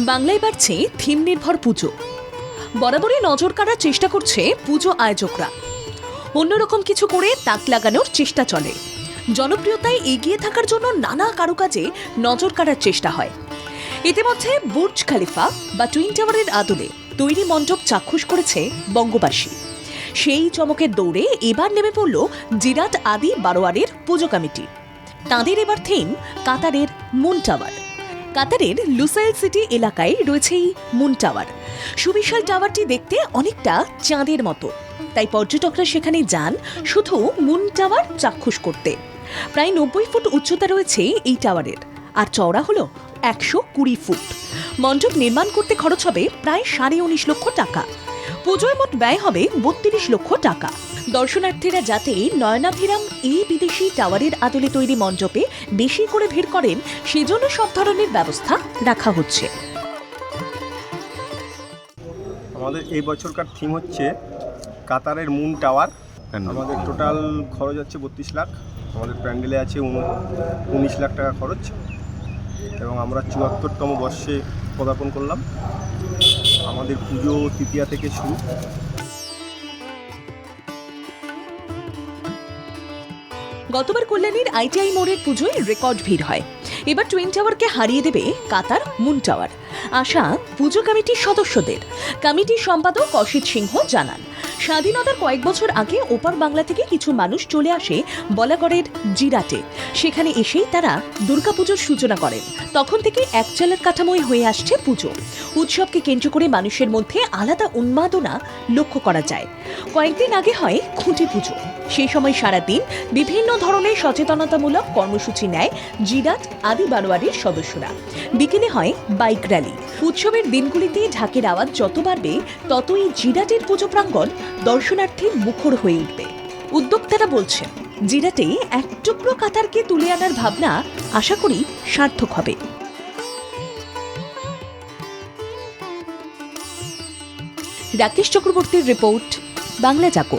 বাংলায় বাড়ছে থিম নির্ভর পুজো। বরাবরই নজর কাড়ার চেষ্টা করছে পুজো আয়োজকরা। অন্যরকম কিছু করে তাক লাগানোর চেষ্টা চলে। জনপ্রিয়তায় এগিয়ে থাকার জন্য নানা কারুকাজে নজর কাড়ার চেষ্টা হয়। ইতিমধ্যে বুর্জ খালিফা বা টুইন টাওয়ারের আদলে তৈরি মণ্ডপ চাক্ষুষ করেছে বঙ্গবাসী। সেই চমকের দৌড়ে এবার নেমে পড়ল জিরাট আদি বারোয়ারের পুজো কমিটি। তাঁদের এবার থিম কাতারের মুন টাওয়ার। কাতারের লুসাইল সিটি এলাকায় রয়েছে এই মুন টাওয়ার। সুবিশাল টাওয়ারটি দেখতে অনেকটা চাঁদের মতো। তাই পর্যটকরা সেখানে যান শুধু মুন টাওয়ার চাক্ষুষ করতে। প্রায় নব্বই ফুট উচ্চতা রয়েছে এই টাওয়ারের। আর চওড়া হলো একশো কুড়ি ফুট। মণ্ডপ নির্মাণ করতে খরচ হবে প্রায় সাড়ে উনিশ লক্ষ টাকা। পুজোয় মোট ব্যয় হবে বত্রিশ লক্ষ টাকা। দর্শনার্থীরা যাতে নয়নাভিরাম এই বিদেশি টাওয়ারের আদলে তৈরি মণ্ডপে বেশি করে ভিড় করেন সেজন্য সব ধরনের ব্যবস্থা রাখা হচ্ছে। আমাদের এই বছরকার থিম হচ্ছে কাতারের মুন টাওয়ার আমাদের টোটাল খরচ হচ্ছে বত্রিশ লাখ। আমাদের প্যান্ডেলে আছে উনিশ লাখ টাকা খরচ। এবং আমরা চুয়াত্তরতম বর্ষে পদার্পণ করলাম। আমাদের পুজো, তৃতীয়া থেকে শুরু। গতবার কল্যাণীর আইটিআই মোড়ের পুজোয় রেকর্ড ভিড় হয়। এবার টুইন টাওয়ারকে হারিয়ে দেবে কাতার মুন টাওয়ার। আশা পুজো কমিটির সদস্যদের। কমিটির সম্পাদক অসিত সিংহ জানান, স্বাধীনতার কয়েক বছর আগে ওপার বাংলা থেকে কিছু মানুষ চলে আসে বলাগড়ের জিরাটে। সেখানে এসেই তারা দুর্গাপুজোর সূচনা করেন। তখন থেকে এক চালের কাঠামোয় হয়ে আসছে পুজো। উৎসবকে কেন্দ্র করে মানুষের মধ্যে আলাদা উন্মাদনা লক্ষ্য করা যায়। কয়েকদিন আগে হয় খুঁটি পুজো। সেই সময় সারাদিন বিভিন্ন ধরনের সচেতনতামূলক কর্মসূচি নেয় জিরাট আদি বারোয়ারির সদস্যরা। বিকেলে হয় বাইক র্যালি। উৎসবের দিনগুলিতে ঢাকের আওয়াজ যত বাড়বে, ততই জিরাটের পুজো প্রাঙ্গণ দর্শনার্থী মুখর হয়ে উঠবে। উদ্যোক্তারা বলছেন, জিরাটে এক টুকরো কাতারকে তুলে আনার ভাবনা আশা করি সার্থক হবে। রাকেশ চক্রবর্তীর রিপোর্ট, বাংলা জাগো।